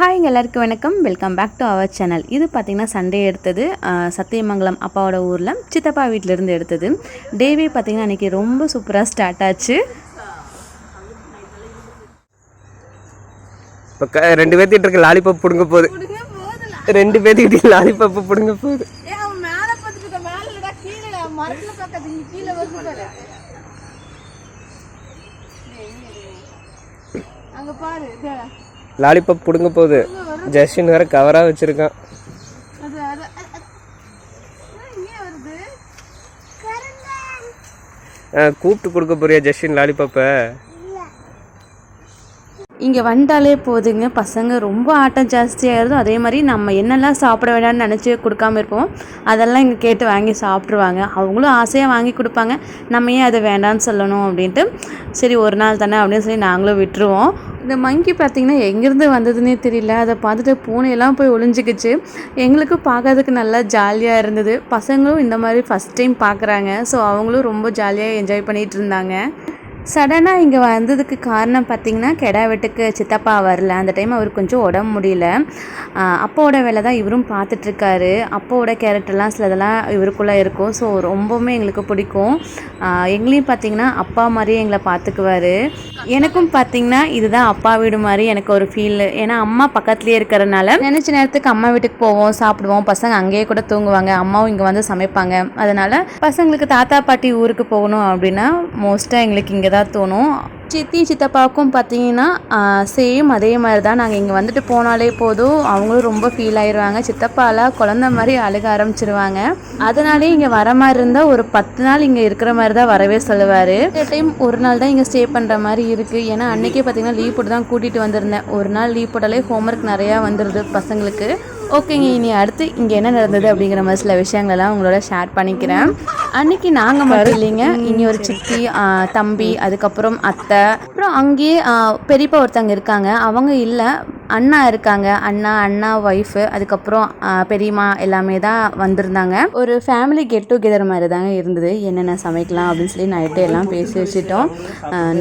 ஹாய்ங்க எல்லாருக்கும் வணக்கம். Welcome back to our channel இது பார்த்திங்கன்னா சண்டே எடுத்தது. சத்தியமங்கலம் அப்பாவோட ஊரில் சித்தப்பா வீட்டிலேருந்து எடுத்தது. டேவே பார்த்திங்கன்னா அன்றைக்கி ரொம்ப சூப்பராக ஸ்டார்ட் ஆச்சு. இப்போ க ரெண்டு பேர்த்திட்டு இருக்க லாலிபப் பிடுங்க போகுது. ரெண்டு பேர்த்திக்கிட்ட லாலிபப் பிடுங்க போகுது. பார்த்துட்டு. அங்க பாரு. லாலிபப் பிடுங்க போகுது. ஜஸ்டின் வேற கவராக வச்சிருக்கான். கூப்பிட்டு கொடுக்க போறியா ஜஸ்டின் லாலிபப்பை? இங்கே வந்தாலே போதுங்க. பசங்க ரொம்ப ஆட்டம் ஜாஸ்தியாகிருதும் அதே மாதிரி நம்ம என்னெல்லாம் சாப்பிட வேண்டாம்னு நினச்சி கொடுக்காம இருப்போம். அதெல்லாம் இங்கே கேட்டு வாங்கி சாப்பிட்ருவாங்க அவங்களும் ஆசையாக வாங்கி கொடுப்பாங்க. நம்ம ஏன் அதை வேண்டாம்னு சொல்லணும் அப்படின்ட்டு. சரி ஒரு நாள் தானே அப்படின்னு சொல்லி நாங்களும் விட்டுருவோம். இந்த மங்கி பார்த்திங்கன்னா எங்கேருந்து வந்ததுன்னே தெரியல. அதை பார்த்துட்டு பூனையெல்லாம் போய் ஒளிஞ்சிக்கிச்சு. எங்களுக்கும் பார்க்கறதுக்கு நல்லா ஜாலியாக இருந்தது. பசங்களும் இந்த மாதிரி ஃபஸ்ட் டைம் பார்க்குறாங்க. ஸோ அவங்களும் ரொம்ப ஜாலியாக என்ஜாய் பண்ணிகிட்டு இருந்தாங்க. சடனாக இங்கே வந்ததுக்கு காரணம் பார்த்திங்கன்னா கெடா வெட்டுக்கு சித்தப்பா வரல. அந்த டைம் அவருக்கு கொஞ்சம் உடம்பு முடியல. அப்போவோட வேலை தான் இவரும் பார்த்துட்ருக்காரு அப்போவோட கேரக்டர்லாம் சிலதெல்லாம் இவருக்குள்ளே இருக்கும். ஸோ ரொம்பவுமே எங்களுக்கு பிடிக்கும். எங்களையும் பார்த்திங்கன்னா அப்பா மாதிரியே எங்களை பார்த்துக்குவாரு எனக்கும் பார்த்திங்கன்னா இதுதான் அப்பா வீடு மாதிரி எனக்கு ஒரு ஃபீல் ஏன்னா அம்மா பக்கத்துலேயே இருக்கிறனால நினச்ச நேரத்துக்கு அம்மா வீட்டுக்கு போவோம் சாப்பிடுவோம். பசங்க அங்கேயே கூட தூங்குவாங்க. அம்மாவும் இங்கே வந்து சமைப்பாங்க. அதனால் பசங்களுக்கு தாத்தா பாட்டி ஊருக்கு போகணும் அப்படின்னா மோஸ்ட்டாக எங்களுக்கு இங்கே தான் தோணும். சித்தி சித்தப்பாவுக்கும் பார்த்தீங்கன்னா சேம் அதே மாதிரி தான் நாங்கள் இங்கே வந்துட்டு போனாலே போதும். அவங்களும் ரொம்ப ஃபீல் ஆயிடுவாங்க சித்தப்பாலாம் குழந்த மாதிரி அழுக ஆரம்பிச்சிருவாங்க. அதனாலே இங்கே வர மாதிரி இருந்தால் ஒரு பத்து நாள் இங்கே இருக்கிற மாதிரி தான் வரவே சொல்லுவார். இந்த டைம் ஒரு நாள் தான் இங்கே ஸ்டே பண்ணுற மாதிரி இருக்குது ஏன்னா அன்றைக்கே பார்த்தீங்கன்னா லீவ் போட்டு தான் கூட்டிகிட்டு வந்திருந்தேன். ஒரு நாள் லீவ் போட்டாலே ஹோம்ஒர்க் நிறையா வந்துடுது பசங்களுக்கு. ஓகேங்க இனி அடுத்து இங்கே என்ன நடந்தது அப்படிங்கிற மாதிரி சில விஷயங்களெல்லாம் உங்களோட ஷேர் பண்ணிக்கிறேன். அன்னைக்கு நாங்கள் மட்டும் இல்லைங்க. இனி ஒரு சித்தி தம்பி அதுக்கப்புறம் அத்தை அப்புறம் அங்கேயே பெரியப்பா ஒருத்தவங்க இருக்காங்க. அவங்க இல்லை. அண்ணா இருக்காங்க. அண்ணா அண்ணா ஒய்ஃபு அதுக்கப்புறம் பெரியம்மா எல்லாமே தான் வந்திருந்தாங்க. ஒரு ஃபேமிலி கெட் டுகெதர் மாதிரி தாங்க இருந்தது. என்னென்ன சமைக்கலாம் அப்படின்னு சொல்லி நைட்டு எல்லாம் பேசி வச்சுட்டோம்.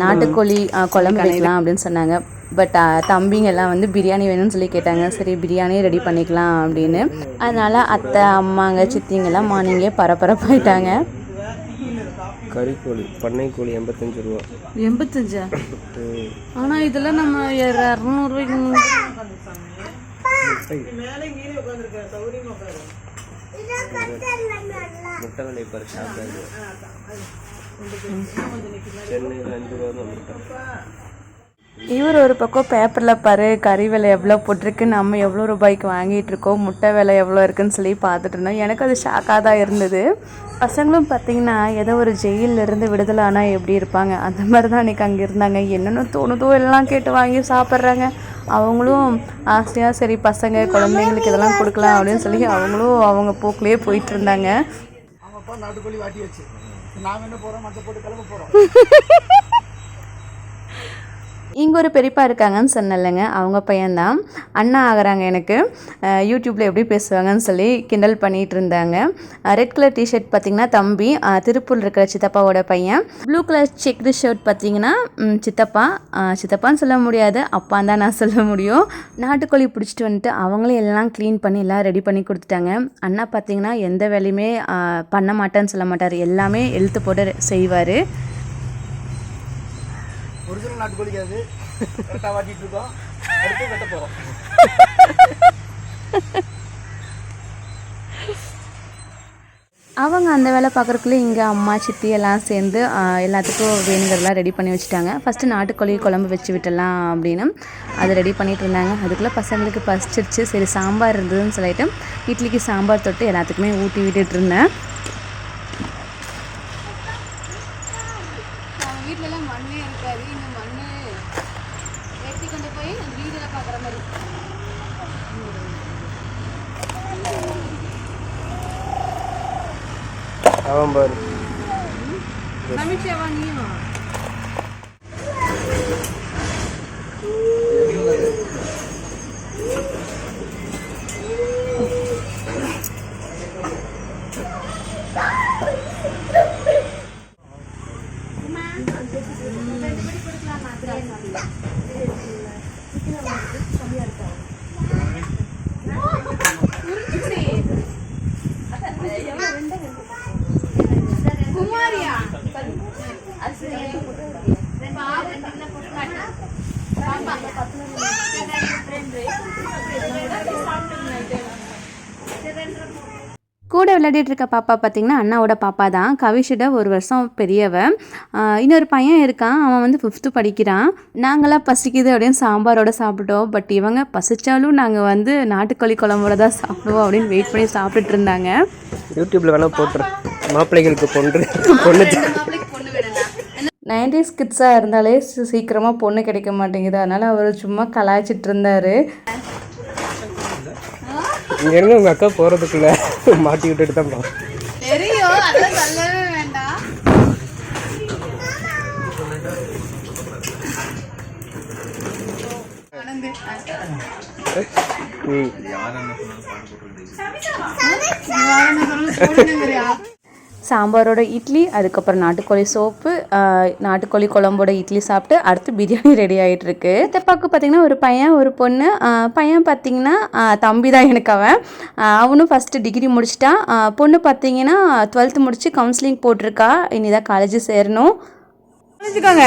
நாட்டுக்கோழி குழம்பு வைக்கலாம் அப்படின்னு சொன்னாங்க. பட் தம்பிங்க எல்லாம் வந்து பிரியாணி வேணும்னு சொல்லி கேட்டாங்க. சரி பிரியாணி ரெடி பண்ணிக்கலாம் அப்படின்னு. அதனால அத்தை அம்மாங்க சித்திங்கெல்லாம் மார்னிங்கே பரபரப்பாயிட்டாங்க. கறிக்கோழி பண்ணை கோழி எண்பத்தஞ்சு ரூபா. எண்பத்தஞ்சா? ஆனா இதெல்லாம் நம்ம இரநூறுவாய்க்கு முட்டை. விலை சென்னையில் அஞ்சு ரூபா தான் முட்டை. இவர் ஒரு பக்கம் பேப்பரில் பாரு கறி விலை எவ்வளோ போட்டிருக்கு நம்ம எவ்வளோ ரூபாய்க்கு வாங்கிட்டு இருக்கோம் முட்டை விலை எவ்வளோ இருக்குன்னு சொல்லி பார்த்துட்டு இருந்தோம். எனக்கு அது ஷாக்காக தான் இருந்தது. பசங்களும் பார்த்தீங்கன்னா ஏதோ ஒரு ஜெயிலில் இருந்து விடுதலை ஆனால் எப்படி இருப்பாங்க? அந்த மாதிரி தான் அன்றைக்கி அங்கே இருந்தாங்க. என்னென்ன தோணுதோ எல்லாம் கேட்டு வாங்கி சாப்பிட்றாங்க. அவங்களும் ஆசையாக சரி பசங்க குழந்தைங்களுக்கு இதெல்லாம் கொடுக்கலாம் அப்படின்னு சொல்லி அவங்களும் அவங்க போக்குலேயே போயிட்டு இருந்தாங்க. நாட்டுக்கோழி வாட்டி வச்சு நாம என்ன போறோம்? மற்ற போட்டு கிளம்ப போறோம். இங்கே ஒரு பெரியப்பா இருக்காங்கன்னு சொன்னேன்லங்க. அவங்க பையன்தான். அண்ணா ஆகிறாங்க எனக்கு. யூடியூப்பில் எப்படி பேசுவாங்கன்னு சொல்லி கிண்டல் பண்ணிகிட்டு இருந்தாங்க. ரெட் கலர் டிஷர்ட் பார்த்தீங்கன்னா தம்பி திருப்பூர் இருக்கிற சித்தப்பாவோட பையன். ப்ளூ கலர் செக்டு ஷர்ட் பார்த்தீங்கன்னா சித்தப்பா. சித்தப்பான்னு சொல்ல முடியாது. அப்பான்னு தான் நான் சொல்ல முடியும். நாட்டுக்கோழி பிடிச்சிட்டு வந்துட்டு அவங்களே எல்லாம் க்ளீன் பண்ணி எல்லாம் ரெடி பண்ணி கொடுத்துட்டாங்க. அண்ணா பார்த்தீங்கன்னா எந்த வேலையுமே பண்ண மாட்டேன்னு சொல்ல மாட்டார். எல்லாமே எழுத்து போட்டு செய்வார். ஒரிஜினல் நாட்டுக்கோழிக்கு அது கரெக்டாக வாட்டிட்டு இருக்கோம். அடுத்து வெட்ட போறோம். அவங்க அந்த வேலை பார்க்குறக்குள்ளே இங்கே அம்மா சித்தி எல்லாம் சேர்ந்து எல்லாத்துக்கும் வேணுங்கிறதெல்லாம் ரெடி பண்ணி வச்சுட்டாங்க. ஃபஸ்ட்டு நாட்டுக்கோழி குழம்பு வச்சு விட்டலாம் அப்படின்னு அதை ரெடி பண்ணிகிட்டு இருந்தாங்க. அதுக்குள்ளே பசங்களுக்கு பசிச்சிருச்சு. சரி சாம்பார் இருந்ததுன்னு சொல்லிட்டு இட்லிக்கு சாம்பார் தொட்டு எல்லாத்துக்குமே ஊட்டி விட்டுட்டு இருந்தேன் அவங்க வீட்ல எல்லாம் மண்ணே இருக்காது இந்த மண்ணு வெட்டி கொண்டு போய் வீடுல பாக்குற மாதிரி அவன் பாரு கூட விளையாடிட்டு இருக்க பாப்பா பார்த்தீங்கன்னா அண்ணாவோட பாப்பா தான். கவிஷோட ஒரு வருஷம் பெரியவ. ஆஹ் இன்னொரு பையன் இருக்கான். அவன் வந்து ஃபிஃப்த்து படிக்கிறான். நாங்களாம் பசிக்குது அப்படின்னு சாம்பாரோட சாப்பிட்டோம். பட் இவங்க பசிச்சாலும் நாங்கள் வந்து நாட்டுக்கோழி குழம்போட தான் சாப்பிடுவோம் அப்படின்னு வெயிட் பண்ணி சாப்பிட்டுட்டு இருந்தாங்க. யூடியூப்ல வேணா போட்டுறேன் மாப்பிள்ளைகளுக்கு பொண்ணு பொண்ணு நைன்டிஸ் கிட்ஸாக இருந்தாலே சீ- சீக்கிரமா பொண்ணு கிடைக்க மாட்டேங்குது. அதனால அவர் சும்மா கலாய்ச்சிட்டு இருந்தாரு. இங்க இருங்க உங்க அக்கா போறதுக்குள்ள மாட்டி விட்டுட்டு தான் போறோம். தெரியும் அதெல்லாம் சொல்லவே வேண்டாம்? சாம்பாரோட இட்லி அதுக்கப்புறம் நாட்டுக்கோழி சோப்பு நாட்டுக்கோழி குழம்போட இட்லி சாப்பிட்டு அடுத்து பிரியாணி ரெடி ஆகிட்டு இருக்கு சித்தப்பாக்கு பார்த்தீங்கன்னா ஒரு பையன் ஒரு பொண்ணு. பையன் பார்த்தீங்கன்னா தம்பி தான் எனக்கு அவன். அவனும் ஃபஸ்ட்டு டிகிரி முடிச்சிட்டான் பொண்ணு பார்த்தீங்கன்னா டுவெல்த்து முடிச்சு கவுன்சிலிங் போட்டிருக்கா. இனிதான் காலேஜ் சேரணும். புரிஞ்சுக்கோங்க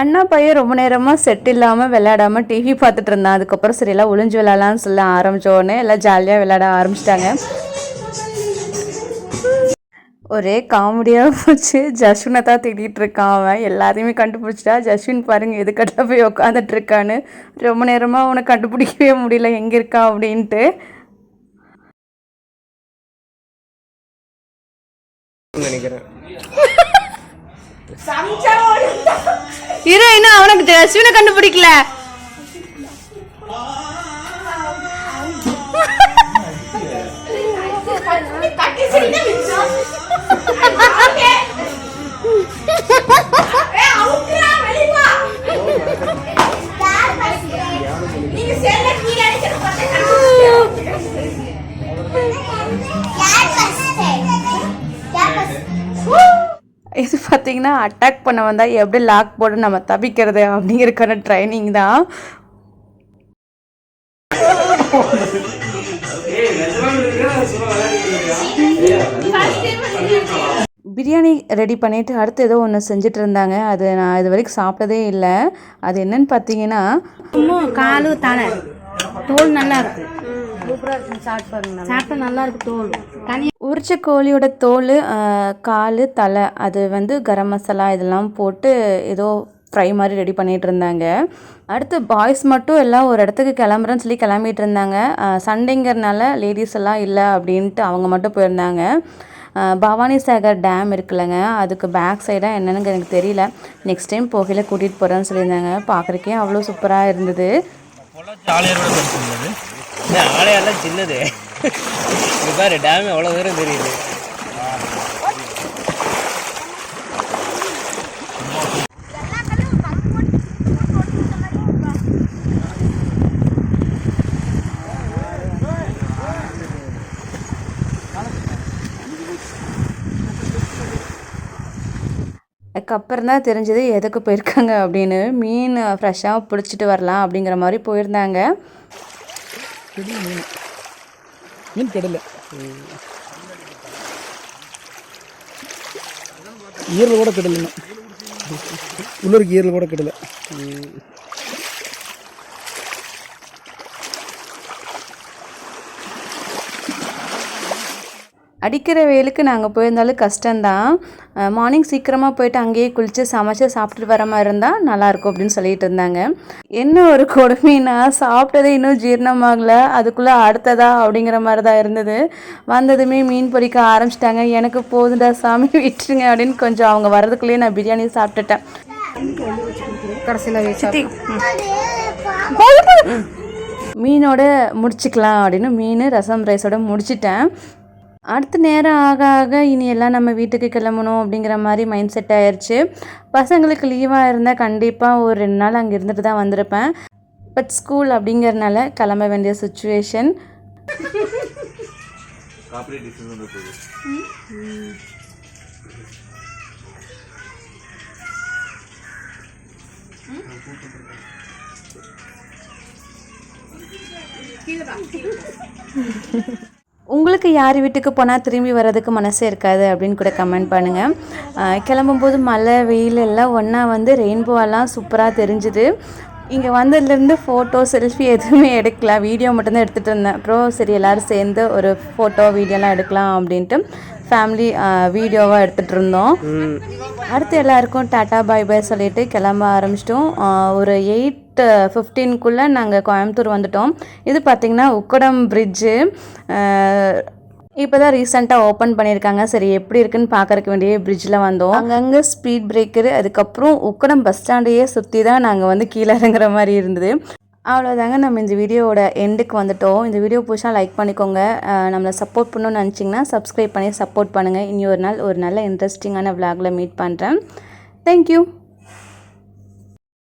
அண்ணா பையன் ரொம்ப நேரமாக செட் இல்லாமல் விளையாடாம டிவி பார்த்துட்டு இருந்தான். அதுக்கப்புறம் சரி எல்லாம் ஒளிஞ்சு விளையாடலாம்னு சொல்ல ஆரம்பிச்ச உடனே எல்லாம் ஜாலியாக விளையாட ஆரம்பிச்சிட்டாங்க. ஒரே காமெடியாக போச்சு. ஜஸ்வினை தான் தேடிட்டு இருக்கான் அவன். எல்லாத்தையுமே கண்டுபிடிச்சிட்டா. ஜஸ்வின் பாருங்க எதுக்கட்டில் போய் உட்காந்துட்டு இருக்கான்னு. ரொம்ப நேரமாக அவனை கண்டுபிடிக்கவே முடியல. எங்கே இருக்கான் அப்படின்ட்டு. நினைக்கிறேன். இரு இன்னும் அவனுக்கு ஜஸ்வினை கண்டுபிடிக்கல. இது பார்த்தீங்கன்னா அட்டாக் பண்ண வந்தால் எப்படி லாக் போட நம்ம தப்பிக்கிறது அப்படிங்கிறக்கான ட்ரைனிங் தான். பிரியாணி ரெடி பண்ணிட்டு அடுத்து ஏதோ ஒன்று செஞ்சுட்டு இருந்தாங்க அது நான் இது வரைக்கும் சாப்பிட்டதே இல்லை. அது என்னன்னு பார்த்தீங்கன்னா காலு தலை. தோல் நல்லா இருக்கு. சூப்பராக சாப்பிட்டு சாப்பிட்டா நல்லா இருக்கு தோல். தனி உரிச்ச கோழியோட தோல் கால் தலை அது வந்து கரம் மசாலா இதெல்லாம் போட்டு ஏதோ ஃப்ரை மாதிரி ரெடி பண்ணிட்டு இருந்தாங்க அடுத்து பாய்ஸ் மட்டும் எல்லாம் ஒரு இடத்துக்கு கிளம்புறேன்னு சொல்லி கிளம்பிட்டு இருந்தாங்க சண்டேங்கிறனால லேடிஸ் எல்லாம் இல்லை அப்படின்ட்டு அவங்க மட்டும் போயிருந்தாங்க. பவானி சாகர் டேம் இருக்குல்லங்க. அதுக்கு பேக் சைடாக என்னன்னு எனக்கு தெரியல. நெக்ஸ்ட் டைம் போகையில கூட்டிகிட்டு போகிறேன்னு சொல்லியிருந்தாங்க. பார்க்குறக்கே அவ்வளோ சூப்பராக இருந்தது. ஆலையெல்லாம் சின்னது. இது பாரு டேம் எவ்வளோ தூரம் தெரியுது. அதுக்கப்புறம் தான் தெரிஞ்சது எதுக்கு போயிருக்காங்க அப்படின்னு. மீன் ஃப்ரெஷ்ஷாக பிடிச்சிட்டு வரலாம் அப்படிங்கிற மாதிரி போயிருந்தாங்க. மீன் கெடல. ஈரல் கூட கெடல உள்ளூருக்கு ஈரல் கூட கிடலை. அடிக்கிற வெயிலுக்கு நாங்கள் போயிருந்தாலும் கஷ்டம்தான். மார்னிங் சீக்கிரமாக போயிட்டு அங்கேயே குளித்து சமைச்சு சாப்பிட்டுட்டு வர மாதிரி இருந்தால் நல்லாயிருக்கும் அப்படின்னு சொல்லிட்டு இருந்தாங்க. என்ன ஒரு கொடுமைனா சாப்பிட்டதே இன்னும் ஜீரணமாகலை அதுக்குள்ளே அடுத்ததா அப்படிங்கிற மாதிரி தான் இருந்தது. வந்ததுமே மீன் பொரிக்க ஆரம்பிச்சிட்டாங்க. எனக்கு போதுண்டா சாமி விட்டுருங்க அப்படின்னு கொஞ்சம் அவங்க வர்றதுக்குள்ளேயே நான் பிரியாணி சாப்பிட்டுட்டேன். கடைசியில் மீனோட முடிச்சுக்கலாம் அப்படின்னு மீன் ரசம் ரைஸோட முடிச்சிட்டேன். அடுத்த நேரம் ஆக ஆக இனி எல்லாம் நம்ம வீட்டுக்கு கிளம்பணும் அப்படிங்கிற மாதிரி மைண்ட் செட் ஆயிடுச்சு பசங்களுக்கு லீவாக இருந்தால் கண்டிப்பாக ஒரு ரெண்டு நாள் அங்கே இருந்துட்டு தான் வந்திருப்பேன். பட் ஸ்கூல் அப்படிங்கிறனால கிளம்ப வேண்டிய சுச்சுவேஷன் உங்களுக்கு யார் வீட்டுக்கு போனால் திரும்பி வர்றதுக்கு மனசே இருக்காது அப்படின்னு கூட கமெண்ட் பண்ணுங்கள் கிளம்பும்போது மழை வெயில் எல்லாம் ஒன்றா வந்து ரெயின்போவெல்லாம் சூப்பராக தெரிஞ்சுது. இங்கே வந்ததுலேருந்து ஃபோட்டோ செல்ஃபி எதுவுமே எடுக்கல வீடியோ மட்டும்தான் எடுத்துகிட்டு இருந்தேன். அப்புறம் சரி எல்லோரும் சேர்ந்து ஒரு ஃபோட்டோ வீடியோலாம் எடுக்கலாம் அப்படின்ட்டு ஃபேமிலி வீடியோவாக எடுத்துகிட்டு இருந்தோம். அடுத்து எல்லாருக்கும் டாட்டா பை பை சொல்லிட்டு கிளம்ப ஆரம்பிச்சிட்டோம். ஒரு எயிட் ஃபிஃப்டீனுக்குள்ளே நாங்கள் கோயம்புத்தூர் வந்துட்டோம். இது பார்த்திங்கன்னா உக்கடம் பிரிட்ஜு இப்போ தான் ரீசெண்டாக ஓப்பன் பண்ணியிருக்காங்க. சரி எப்படி இருக்குன்னு பார்க்கறக்கு வேண்டிய பிரிட்ஜில் வந்தோம். அங்கங்கே ஸ்பீட் பிரேக்கரு அதுக்கப்புறம் உக்கடம் பஸ் ஸ்டாண்டையே சுற்றி தான் நாங்கள் வந்து கீழே இறங்குற மாதிரி இருந்தது. அவ்வளோதாங்க நம்ம இந்த வீடியோவோட எண்டுக்கு வந்துட்டோம். இந்த வீடியோ பிடிச்சா லைக் பண்ணிக்கோங்க. நம்மளை சப்போர்ட் பண்ணணும்னு நினச்சிங்கன்னா சப்ஸ்கிரைப் பண்ணி சப்போர்ட் பண்ணுங்கள் இனி ஒரு நாள் ஒரு நல்ல இன்ட்ரெஸ்டிங்கான விளாகில் மீட் பண்ணுறேன் தேங்க்யூ